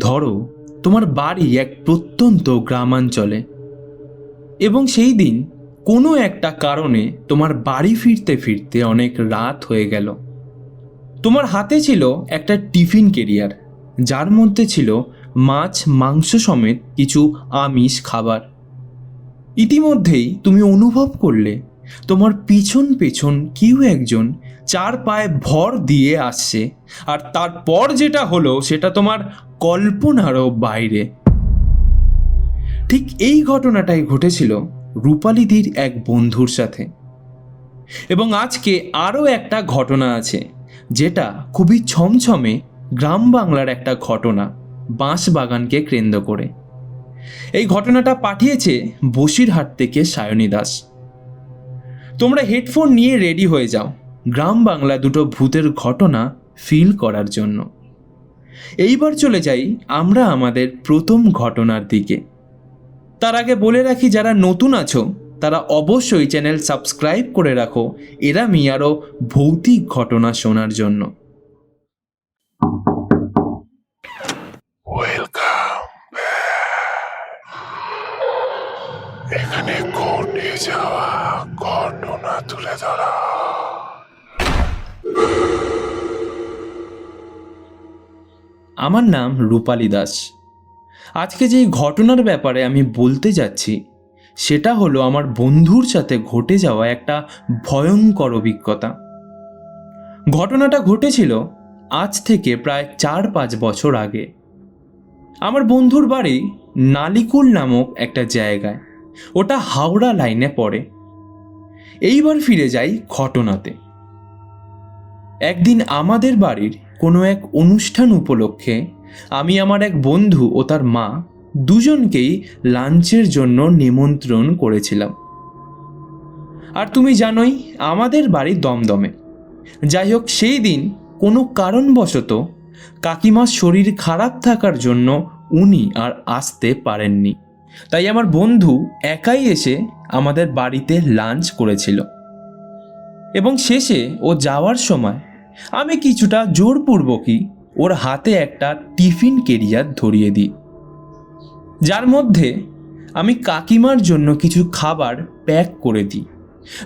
ধরো, তোমার বাড়ি এক প্রত্যন্ত গ্রামাঞ্চলে। এবং সেই দিন কোনো একটা কারণে তোমার বাড়ি ফিরতে ফিরতে অনেক রাত হয়ে গেল। তোমার হাতে ছিল একটা টিফিন কেরিয়ার, যার মধ্যে ছিল মাছ, মাংস সমেত কিছু আমিষ খাবার। ইতিমধ্যেই তুমি অনুভব করলে তোমার পিছন পেছন কেউ একজন চার পায়ে ভর দিয়ে আসছে, আর তারপর যেটা হলো সেটা তোমার কল্পনারও বাইরে। ঠিক এই ঘটনাটাই ঘটেছিল রূপালিদির এক বন্ধুর সাথে। এবং আজকে আরও একটা ঘটনা আছে, যেটা খুবই ছমছমে গ্রাম বাংলার একটা ঘটনা বাঁশবাগানকে কেন্দ্র করে। এই ঘটনাটা পাঠিয়েছে বসিরহাট থেকে সায়নী দাস। তোমরা হেডফোন নিয়ে রেডি হয়ে যাও। গ্রাম বাংলা দুটো ভূতের ঘটনা ফিল করার জন্য। এইবার চলে যাই আমরা আমাদের প্রথম ঘটনার দিকে। তার আগে বলে রাখি, যারা নতুন আছো, তারা অবশ্যই চ্যানেল সাবস্ক্রাইব করে রাখো। এরামি আরও ভৌতিক ঘটনা শোনার জন্য। এখানে ঘটে যাওয়া ঘটনা তুলে ধরা। আমার নাম রূপালী দাস। আজকে যেই ঘটনার ব্যাপারে আমি বলতে যাচ্ছি, সেটা হলো আমার বন্ধুর সাথে ঘটে যাওয়া একটা ভয়ঙ্কর অভিজ্ঞতা। ঘটনাটা ঘটেছিল আজ থেকে প্রায় চার পাঁচ বছর আগে। আমার বন্ধুর বাড়ি নালিকুল নামক একটা জায়গায়। ওটা হাওড়া লাইনে পড়ে। এইবার ফিরে যাই ঘটনাতে। একদিন আমাদের বাড়ির কোনো এক অনুষ্ঠান উপলক্ষে আমি আমার এক বন্ধু ও তার মা দুজনকেই লাঞ্চের জন্য নিমন্ত্রণ করেছিলাম। আর তুমি জানোই, আমাদের বাড়ি দমদমে। যাই হোক, সেই দিন কোনো কারণবশত কাকিমার শরীর খারাপ থাকার জন্য উনি আর আসতে পারেননি। তাই আমার বন্ধু একাই এসে আমাদের বাড়িতে লাঞ্চ করেছিল। এবং শেষে ও যাওয়ার সময় আমি কিছুটা জোরপূর্বকই ওর হাতে একটা টিফিন কেরিয়ার ধরিয়ে দিই। যার মধ্যে আমি কাকিমার জন্য কিছু খাবার প্যাক করে দিই।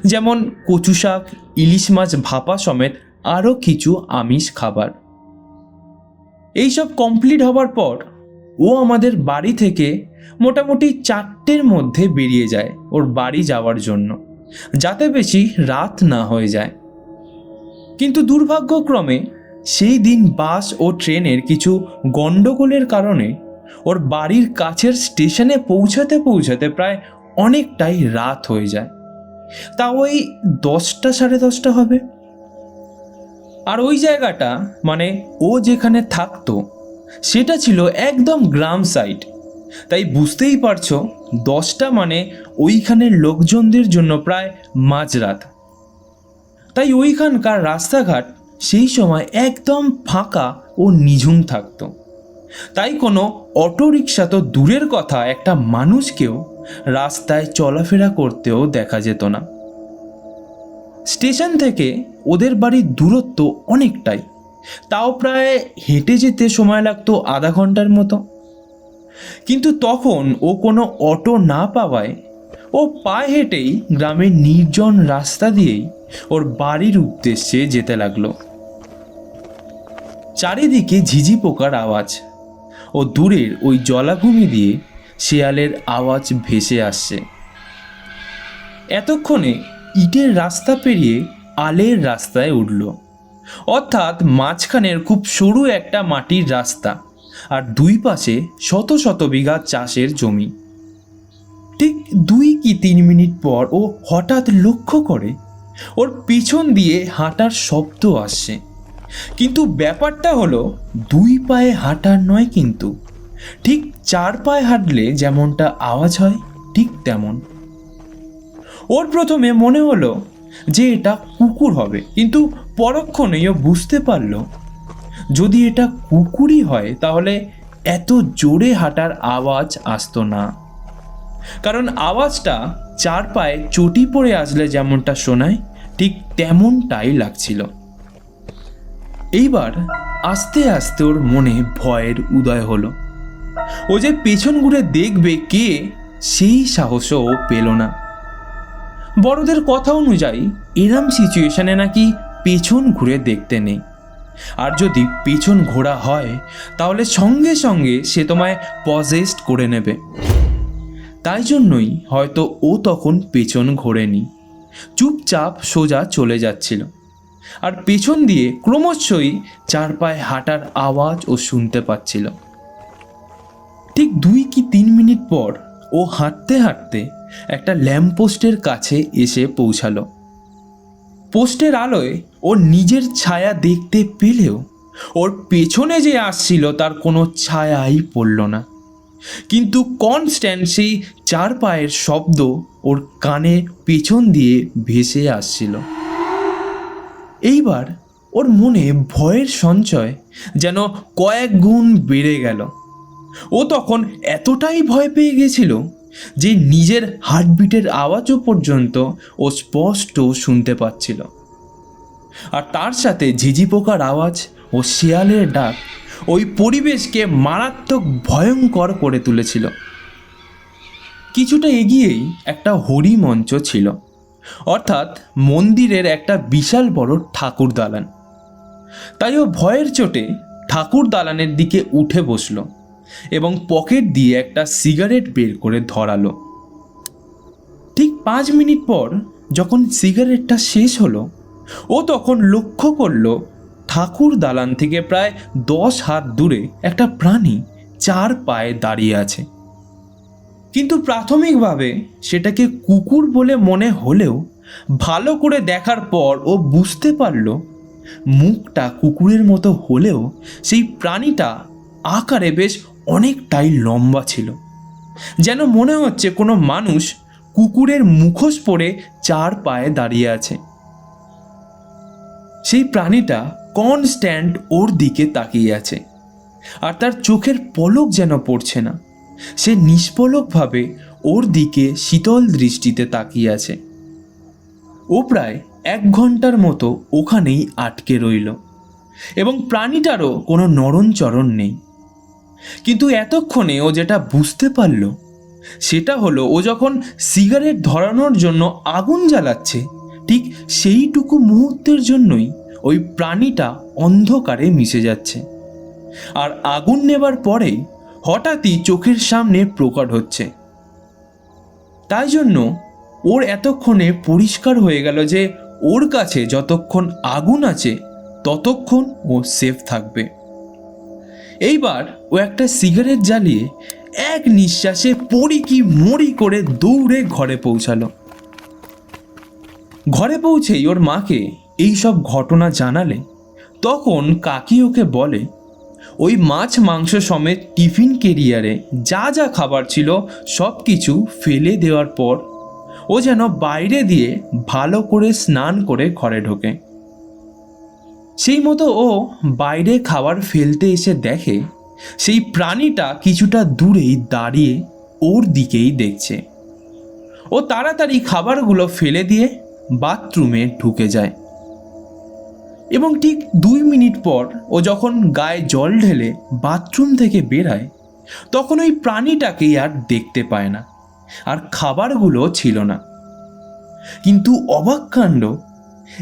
যেমন কচু শাক, ইলিশ মাছ ভাপা সমেত আরও কিছু আমিষ খাবার। এইসব কমপ্লিট হবার পর ও আমাদের বাড়ি থেকে মোটামুটি চারটের মধ্যে বেরিয়ে যায় ওর বাড়ি যাওয়ার জন্য, যাতে বেশি রাত না হয়ে যায়। কিন্তু দুর্ভাগ্যক্রমে সেই দিন বাস ও ট্রেনের কিছু গণ্ডগোলের কারণে ওর বাড়ির কাছের স্টেশনে পৌঁছাতে পৌঁছাতে প্রায় অনেকটাই রাত হয়ে যায়। তা ওই দশটা সাড়ে দশটা হবে। আর ওই জায়গাটা মানে ও যেখানে থাকতো সেটা ছিল একদম গ্রাম সাইড তাই বুঝতেই পারছ, দশটা মানে ওইখানের লোকজনদের জন্য প্রায় মাঝরাত। তাই ওইখানকার রাস্তাঘাট সেই সময় একদম ফাঁকা ও নিঝুম থাকতো। তাই কোনো অটোরিকশা তো দূরের কথা, একটা মানুষকেও রাস্তায় চলাফেরা করতেও দেখা যেত না। স্টেশন থেকে ওদের বাড়ির দূরত্ব অনেকটাই। তাও প্রায় হেঁটে যেতে সময় লাগতো আধা ঘণ্টার মতো। কিন্তু তখন ও কোনো অটো না পাওয়ায় ও পায়ে হেঁটেই গ্রামের নির্জন রাস্তা দিয়েই ওর বাড়ির উদ্দেশ্যে যেতে লাগল। চারিদিকে ঝিঝি পোকার আওয়াজ ও দূরের ওই জলাভূমি দিয়ে শেয়ালের আওয়াজ ভেসে আসছে। এতক্ষণে ইটের রাস্তা পেরিয়ে আলের রাস্তায় উঠল। অর্থাৎ মাঝখানের খুব সরু একটা মাটির রাস্তা আর দুই পাশে শত শত বিঘা চাষের জমি। ঠিক দুই কি তিন মিনিট পর ও হঠাৎ লক্ষ্য করে ওর পিছন দিয়ে হাঁটার শব্দ আসছে। কিন্তু ব্যাপারটা হলো দুই পায়ে হাঁটার নয় কিন্তু। ঠিক চার পায়ে হাঁটলে যেমনটা আওয়াজ হয়, ঠিক তেমন। ওর প্রথমে মনে হলো যে এটা কুকুর হবে। কিন্তু পরক্ষণেই ও বুঝতে পারল। যদি এটা কুকুরই হয়, তাহলে এত জোরে হাঁটার আওয়াজ আসতো না। কারণ আওয়াজটা চার পায়ে চটি পড়ে আসলে যেমনটা শোনায়, ঠিক তেমনটাই লাগছিল। এইবার আস্তে আস্তে ওর মনে ভয়ের উদয় হলো। ও যে পেছন ঘুরে দেখবে কে, সেই সাহসও পেল না। বড়দের কথা অনুযায়ী, এরম সিচুয়েশনে নাকি পেছন ঘুরে দেখতে নেই। আর যদি পেছন ঘোরা হয়, তাহলে সঙ্গে সঙ্গে সে তোমায় পজেস্ট করে নেবে। তাই জন্যই হয়তো ও তখন পেছন ঘোরেনি। চুপচাপ সোজা চলে যাচ্ছিল। আর পেছন দিয়ে ক্রমশই চার পায়ে হাঁটার আওয়াজ ও শুনতে পাচ্ছিল। ঠিক দুই কি তিন মিনিট পর ও হাঁটতে হাঁটতে একটা ল্যাম্পপোস্টের কাছে এসে পৌঁছালো। পোস্টের আলোয় ওর নিজের ছায়া দেখতে পেলেও ওর পেছনে যে আসছিল তার কোনো ছায়াই পড়ল না। কিন্তু কনস্ট্যান্ট সেই চার পায়ের শব্দ ওর কানে পেছন দিয়ে ভেসে আসছিল। এইবার ওর মনে ভয়ের সঞ্চয় যেন কয়েক গুণ বেড়ে গেল। ও তখন এতটাই ভয় পেয়ে গেছিল যে নিজের হার্টবিটের আওয়াজও পর্যন্ত ও স্পষ্ট শুনতে পাচ্ছিল। আর তার সাথে ঝিঝি পোকার আওয়াজ ও শিয়ালের ডাক ওই পরিবেশকে মারাত্মক ভয়ঙ্কর করে তুলেছিল। কিছুটা এগিয়েই একটা হরি মঞ্চ ছিল, অর্থাৎ মন্দিরের একটা বিশাল বড় ঠাকুর দালান তাই ও ভয়ের চোটে ঠাকুর দালানের দিকে উঠে বসল। এবং পকেট দিয়ে একটা সিগারেট বের করে ধরালো। ঠিক পাঁচ মিনিট পর যখন সিগারেটটা শেষ হলো, ও তখন লক্ষ্য করল ঠাকুর দালান থেকে প্রায় দশ হাত দূরে একটা প্রাণী চার পায়ে দাঁড়িয়ে আছে। কিন্তু প্রাথমিকভাবে সেটাকে কুকুর বলে মনে হলেও ভালো করে দেখার পর ও বুঝতে পারল, মুখটা কুকুরের মতো হলেও সেই প্রাণীটা আকারে বেশ অনেকটাই লম্বা ছিল। যেন মনে হচ্ছে কোনো মানুষ কুকুরের মুখোশ পরে চার পায়ে দাঁড়িয়ে আছে। সেই প্রাণীটা কনস্ট্যান্ট ওর দিকে তাকিয়ে আছে। আর তার চোখের পলক যেন পড়ছে না। সে নিষ্পলকভাবে ওর দিকে শীতল দৃষ্টিতে তাকিয়ে আছে। ও প্রায় এক ঘণ্টার মতো ওখানেই আটকে রইল। এবং প্রাণীটারও কোনো নরণচরণ নেই। কিন্তু এতক্ষণে ও যেটা বুঝতে পারল, সেটা হলো ও যখন সিগারেট ধরানোর জন্য আগুন জ্বালাচ্ছে, ঠিক সেইটুকু মুহূর্তের জন্যই ওই প্রাণীটা অন্ধকারে মিশে যাচ্ছে। আর আগুন নেবার পরেই হঠাৎই চোখের সামনে প্রকট হচ্ছে। তাই জন্য ওর এতক্ষণে পরিষ্কার হয়ে গেল যে ওর কাছে যতক্ষণ আগুন আছে, ততক্ষণ ও সেফ থাকবে। এইবার ও একটা সিগারেট জ্বালিয়ে এক নিঃশ্বাসে পড়ি কি মরি করে দৌড়ে ঘরে পৌঁছালো। ঘরে পৌঁছেই ওর মাকে এই সব ঘটনা জানালে। তখন কাকি ওকে বলে, ওই মাছ মাংস সমেত টিফিন কেরিয়ারে যা যা খাবার ছিল সব কিছু ফেলে দেওয়ার পর ও যেন বাইরে দিয়ে ভালো করে স্নান করে ঘরে ঢোকে। সেই মতো ও বাইরে খাবার ফেলতে এসে দেখে, সেই প্রাণীটা কিছুটা দূরেই দাঁড়িয়ে ওর দিকেই দেখছে। ও তাড়াতাড়ি খাবারগুলো ফেলে দিয়ে বাথরুমে ঢুকে যায়। এবং ঠিক দুই মিনিট পর ও যখন গায়ে জল ঢেলে বাথরুম থেকে বেরায়, তখন ওই প্রাণীটাকেই আর দেখতে পায় না, আর খাবারগুলো ছিল না। কিন্তু অবাক কাণ্ড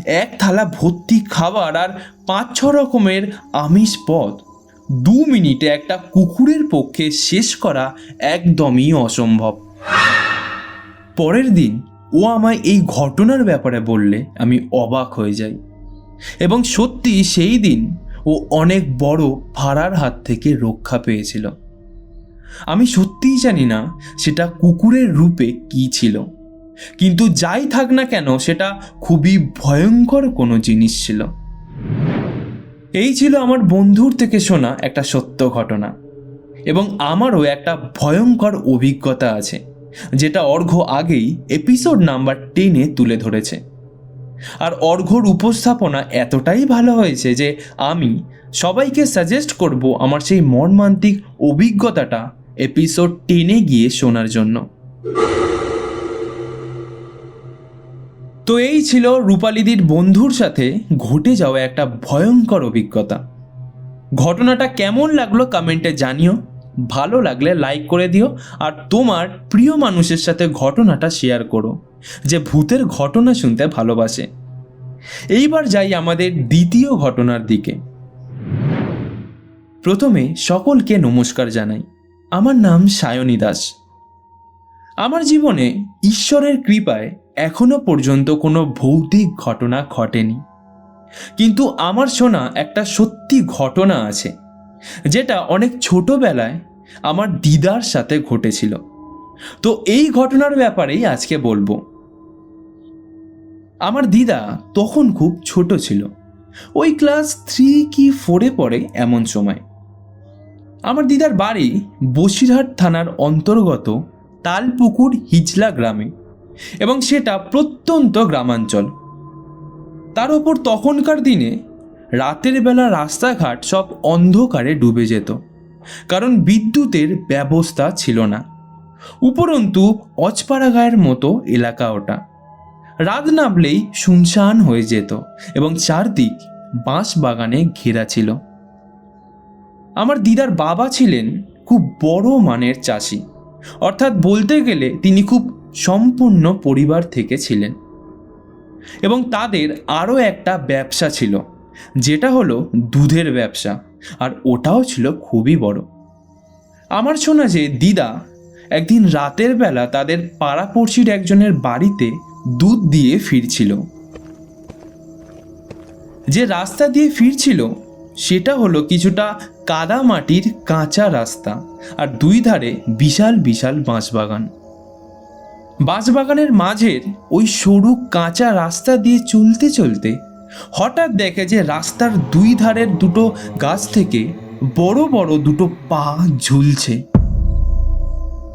এক থালা ভর্তি খাবার আর পাঁচ, ছ রকমের আমিষ পদ। দু মিনিটে একটা কুকুরের পক্ষে শেষ করা একদমই অসম্ভব। পরের দিন ও আমায় এই ঘটনার ব্যাপারে বললে আমি অবাক হয়ে যাই। এবং সত্যি সেই দিন ও অনেক বড় ভাড়ার হাত থেকে রক্ষা পেয়েছিল। আমি সত্যিই জানি না সেটা কুকুরের রূপে কি ছিল। কিন্তু যাই থাক না কেন, সেটা খুবই ভয়ঙ্কর কোনো জিনিস ছিল। এই ছিল আমার বন্ধুর থেকে শোনা একটা সত্য ঘটনা। এবং আমারও একটা ভয়ঙ্কর অভিজ্ঞতা আছে, যেটা অর্ঘ্য আগেই এপিসোড নাম্বার টেনে তুলে ধরেছে। আর অর্ঘ্যর উপস্থাপনা এতটাই ভালো হয়েছে যে আমি সবাইকে সাজেস্ট করব আমার সেই মর্মান্তিক অভিজ্ঞতাটা এপিসোড টেনে গিয়ে শোনার জন্য। তো এই ছিল রূপালিদির বন্ধুর সাথে ঘটে যাওয়া একটা ভয়ঙ্কর অভিজ্ঞতা। ঘটনাটা কেমন লাগল কমেন্টে জানিও, ভালো লাগলে লাইক করে দিও, আর তোমার প্রিয় মানুষের সাথে ঘটনাটা শেয়ার করো, যে ভূতের ঘটনা শুনতে ভালোবাসে। এইবার যাই আমাদের দ্বিতীয় ঘটনার দিকে। প্রথমে সকলকে নমস্কার জানাই। আমার নাম সায়নী দাস। আমার জীবনে ঈশ্বরের কৃপায় এখনও পর্যন্ত কোনো ভৌতিক ঘটনা ঘটেনি। কিন্তু আমার শোনা একটা সত্যি ঘটনা আছে, যেটা অনেক ছোটবেলায় আমার দিদার সাথে ঘটেছিল। তো এই ঘটনার ব্যাপারেই আজকে বলব। আমার দিদা তখন খুব ছোট ছিল, ওই ক্লাস থ্রি কি ফোরে পড়ে এমন সময়। আমার দিদার বাড়ি বসিরহাট থানার অন্তর্গত তালপুকুর হিজলা গ্রামে। এবং সেটা প্রত্যন্ত গ্রামাঞ্চল। তার ওপর তখনকার দিনে রাতের বেলা রাস্তাঘাট সব অন্ধকারে ডুবে যেত, কারণ বিদ্যুতের ব্যবস্থা ছিল না। উপরন্তু অজপাড়া গায়ের মতো এলাকা ওটা। রাত নামলেই শুনশান হয়ে যেত এবং চারদিক বাঁশ বাগানে ঘেরা ছিল। আমার দিদার বাবা ছিলেন খুব বড় মানের চাষি। অর্থাৎ বলতে গেলে তিনি খুব সম্পূর্ণ পরিবার থেকে ছিলেন এবং তাদের আরও একটা ব্যবসা ছিল, যেটা হলো দুধের ব্যবসা, আর ওটাও ছিল খুবই বড়। আমার শোনা যে দিদা একদিন রাতের বেলা তাদের পাড়াপড়শির একজনের বাড়িতে দুধ দিয়ে ফিরছিল। যে রাস্তা দিয়ে ফিরছিল, সেটা হলো কিছুটা কাদা মাটির কাঁচা রাস্তা, আর দুই ধারে বিশাল বিশাল বাঁশবাগান। বাঁশবাগানের মাঝের ওই সরু কাঁচা রাস্তা দিয়ে চলতে চলতে হঠাৎ দেখে যে রাস্তার দুই ধারের দুটো গাছ থেকে বড় বড় দুটো পা ঝুলছে।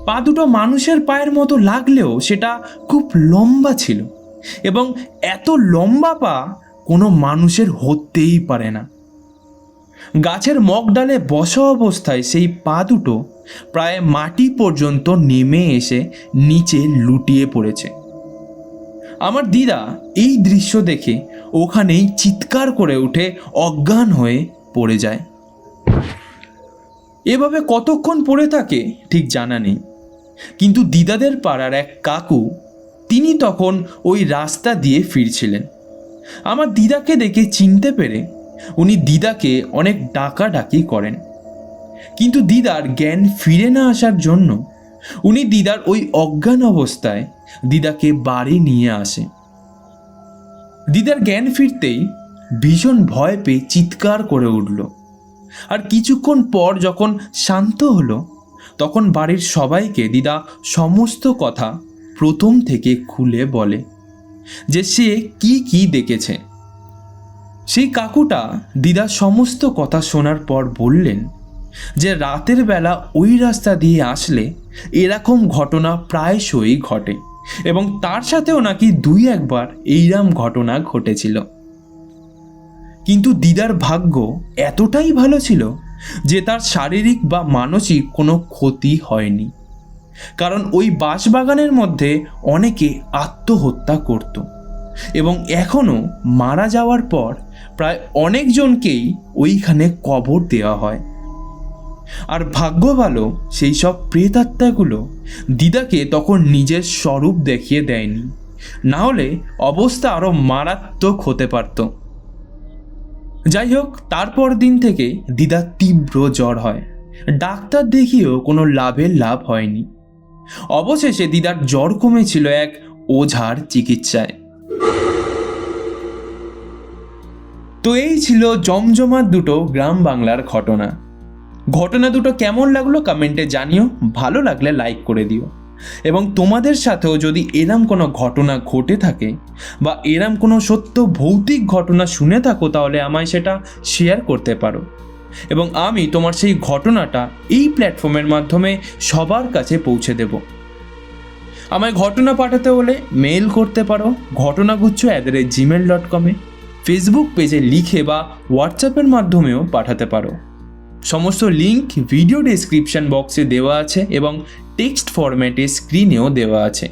পা দুটো মানুষের পায়ের মতো লাগলেও সেটা খুব লম্বা ছিল এবং এত লম্বা পা কোনো মানুষের হতেই পারে না। গাছের মগডালে বসা অবস্থায় সেই পা দুটো প্রায় মাটি পর্যন্ত নেমে এসে নিচে লুটিয়ে পড়েছে। আমার দিদা এই দৃশ্য দেখে ওখানেই চিৎকার করে উঠে অজ্ঞান হয়ে পড়ে যায়। এভাবে কতক্ষণ পড়ে থাকে ঠিক জানা নেই। কিন্তু দিদাদের পাড়ার এক কাকু তিনি তখন ওই রাস্তা দিয়ে ফিরছিলেন। আমার দিদাকে দেখে চিনতে পেরে উনি দিদাকে অনেক ডাকাডাকি করেন। কিন্তু দিদার জ্ঞান ফিরে না আসার জন্য উনি দিদার ওই অজ্ঞান অবস্থায় দিদাকে বাড়ি নিয়ে আসে। দিদার জ্ঞান ফিরতেই ভীষণ ভয় পেয়ে চিৎকার করে উঠল। আর কিছুক্ষণ পর যখন শান্ত হলো, তখন বাড়ির সবাইকে দিদা সমস্ত কথা প্রথম থেকে খুলে বলে যে সে কি কি দেখেছে। সেই কাকুটা দিদার সমস্ত কথা শোনার পর বললেন যে রাতের বেলা ওই রাস্তা দিয়ে আসলে এরকম ঘটনা প্রায়শই ঘটে এবং তার সাথেও নাকি দুই একবার এইরাম ঘটনা ঘটেছিল। কিন্তু দিদার ভাগ্য এতটাই ভালো ছিল যে তার শারীরিক বা মানসিক কোনো ক্ষতি হয়নি। কারণ ওই বাঁশবাগানের মধ্যে অনেকে আত্মহত্যা করত এবং এখনও মারা যাওয়ার পর প্রায় অনেকজনকেই ওইখানে কবর দেওয়া হয়। আর ভাগ্য ভালো সেই সব প্রেতাত্মাগুলো দিদাকে তখন নিজের স্বরূপ দেখিয়ে দেয়নি। না হলে অবস্থা আরও মারাত্মক হতে পারত। যাই হোক, তারপর দিন থেকে দিদার তীব্র জ্বর হয়। ডাক্তার দেখিয়েও কোনো লাভের লাভ হয়নি। অবশেষে দিদার জ্বর কমেছিল এক ওঝার চিকিৎসায়। তো এই ছিল জমজমার দুটো গ্রাম বাংলার ঘটনা। ঘটনা দুটো কেমন লাগল কমেন্টে জানিও, ভালো লাগলে লাইক করে দিও। এবং তোমাদের সাথেও যদি এরম কোনো ঘটনা ঘটে থাকে বা এরম কোনো সত্য ভৌতিক ঘটনা শুনে থাকো তাহলে আমায় সেটা শেয়ার করতে পারো। এবং আমি তোমার সেই ঘটনাটা এই প্ল্যাটফর্মের মাধ্যমে সবার কাছে পৌঁছে দেব। আমায় ঘটনা পাঠাতে হলে মেল করতে পারো, Ghatanaguchha at the rate Gmail dot কমে ফেসবুক পেজে লিখে বা হোয়াটসঅ্যাপের মাধ্যমেও পাঠাতে পারো। সমস্ত লিঙ্ক ভিডিও ডেসক্রিপশন বক্সে দেওয়া আছে এবং টেক্সট ফরম্যাটে স্ক্রিনেও দেওয়া আছে।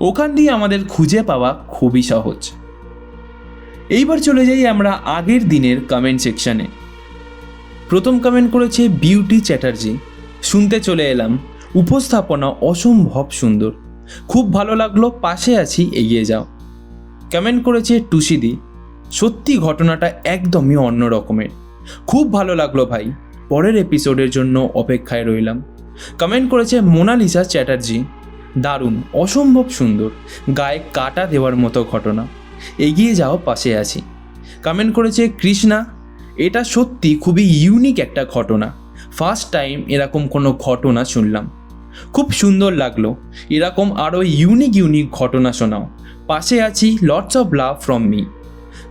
ওখান দিয়ে আমাদের খুঁজে পাওয়া খুবই সহজ। এইবার চলে যাই আমরা আগের দিনের কমেন্ট সেকশনে প্রথম কমেন্ট করেছে বিউটি চ্যাটার্জি শুনতে চলে এলাম, উপস্থাপনা অসম্ভব সুন্দর। খুব ভালো লাগল, পাশে আছি, এগিয়ে যাও। কমেন্ট করেছে টুসিদি সত্যি ঘটনাটা একদমই অন্য রকমের। খুব ভালো লাগল ভাই। পরের এপিসোডের জন্য অপেক্ষায় রইলাম। কমেন্ট করেছে মোনালিসা চ্যাটার্জি। দারুণ, অসম্ভব সুন্দর, গায়ে কাটা দেওয়ার মতো ঘটনা। এগিয়ে যাও, পাশে আছি। কমেন্ট করেছে কৃষ্ণা, এটা সত্যি খুবই ইউনিক একটা ঘটনা। ফার্স্ট টাইম এরকম কোনো ঘটনা শুনলাম। খুব সুন্দর লাগল। এরকম আরও ইউনিক ইউনিক ঘটনা শোনাও। পাশে আছি lots of love from me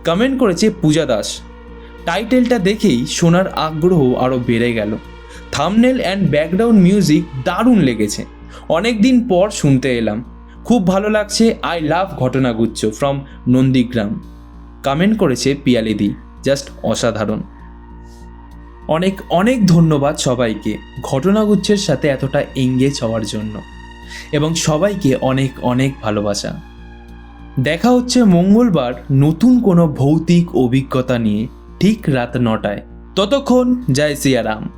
comment করেছে পূজা দাস। টাইটেলটা দেখেই শোনার আগ্রহ আরও বেড়ে গেল। থামনেল অ্যান্ড ব্যাকগ্রাউন্ড মিউজিক দারুণ লেগেছে। অনেক দিন পর শুনতে এলাম। খুব ভালো লাগছে I love Ghatanaguchha from Nandigram. Comment করেছে পিয়ালিদি জাস্ট অসাধারণ। অনেক অনেক ধন্যবাদ সবাইকে ঘটনাগুচ্ছের সাথে এতটা এঙ্গেজ হওয়ার জন্য। এবং সবাইকে অনেক অনেক ভালোবাসা। দেখা হচ্ছে মঙ্গলবার নতুন কোনো ভৌতিক অভিজ্ঞতা নিয়ে ঠিক রাত নটায়। ততক্ষণ জয় সিয়ারাম।